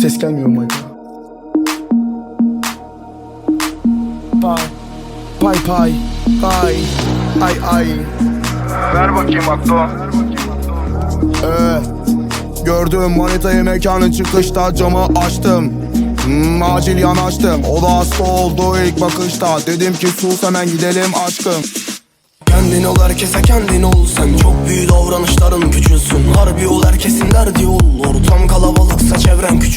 Ses gelmiyor mu acaba? Pay Pay pay Pay Ay ay. Ver bakayım Akdo. Ee, gördüm. Manitayı mekanın çıkışta camı açtım. Hmm, acil yanaştım O da hasta oldu ilk bakışta. Dedim ki sus hemen gidelim aşkım. Kendin ol herkese kendin ol Sen. Çok büyük davranışların küçülsün Harbi ol herkesin derdi ol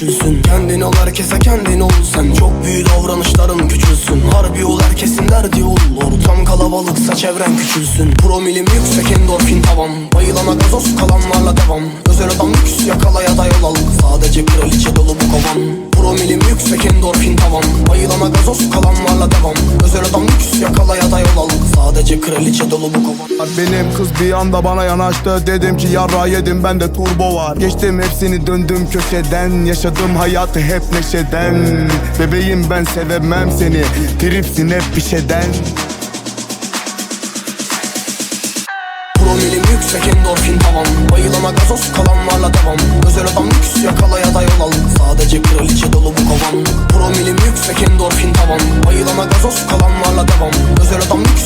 küçülsün. Kendin ol herkese kendin ol Sen. Çok büyük davranışların küçülsün. Harbi ol herkesin derdi ol. Ortam kalabalıksa çevren küçülsün. Promilim yüksek endorfin tavan. Bayılana gazoz kalanlarla devam. Özel adam lüks yakalaya da yol al. Sadece kraliçe dolu bu kovan. Promilim yüksek endorfin tavan. Bayılana gazoz kalanlarla devam. Özel adam lüks yakalaya da kraliçe dolu bu kovan. Benim kız bir anda bana yanaştı. Dedim ki yarra yedim bende turbo var. Geçtim hepsini döndüm köşeden. Yaşadım hayatı hep neşeden. Bebeğim ben sevemem seni. Tripsin hep bir şeyden. Promilim yüksek endorfin tavan. Bayılana gazoz kalanlarla devam. Özel adam lüks yakalaya da yol al. Sadece kraliçe dolu bu kovan. Promilim yüksek endorfin tavan. Bayılana gazoz kalanlarla devam. Özel adam lüks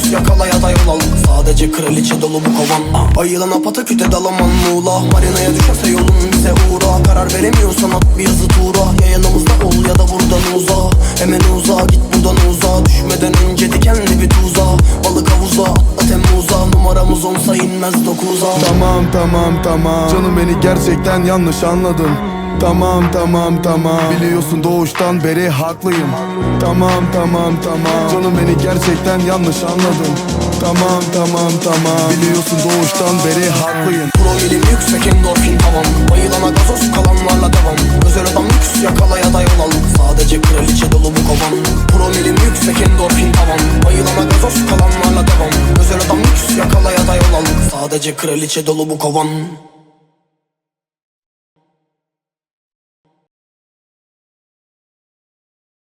Kraliçe dolu bu kovan. Bayılana pataküte dalaman muğla. Marinaya düşerse yolun bize uğra. Karar veremiyorsan at bir yazı tuğra. Ya yanımızda ol ya da buradan uza. Hemen uza git buradan uza. Düşmeden önce dikenli bir tuza. Balık havuzda atla Temmuz'a Numaramız onsa inmez dokuza. Tamam tamam tamam. Canım beni gerçekten yanlış anladın Tamam tamam tamam. Biliyorsun doğuştan beri haklıyım. Tamam tamam tamam. Canım beni gerçekten yanlış anladın. Tamam tamam tamam. Biliyorsun doğuştan beri haklıyım. Promilim yüksek endorfin tavan Bayılana gazoz kalanlarla devam. Özel adam lüks yakalaya da yol al Sadece kraliçe dolu bu kovan Promilim yüksek endorfin tavan Bayılana gazoz kalanlarla devam. Özel adam lüks yakalaya da yol al Sadece kraliçe dolu bu kovan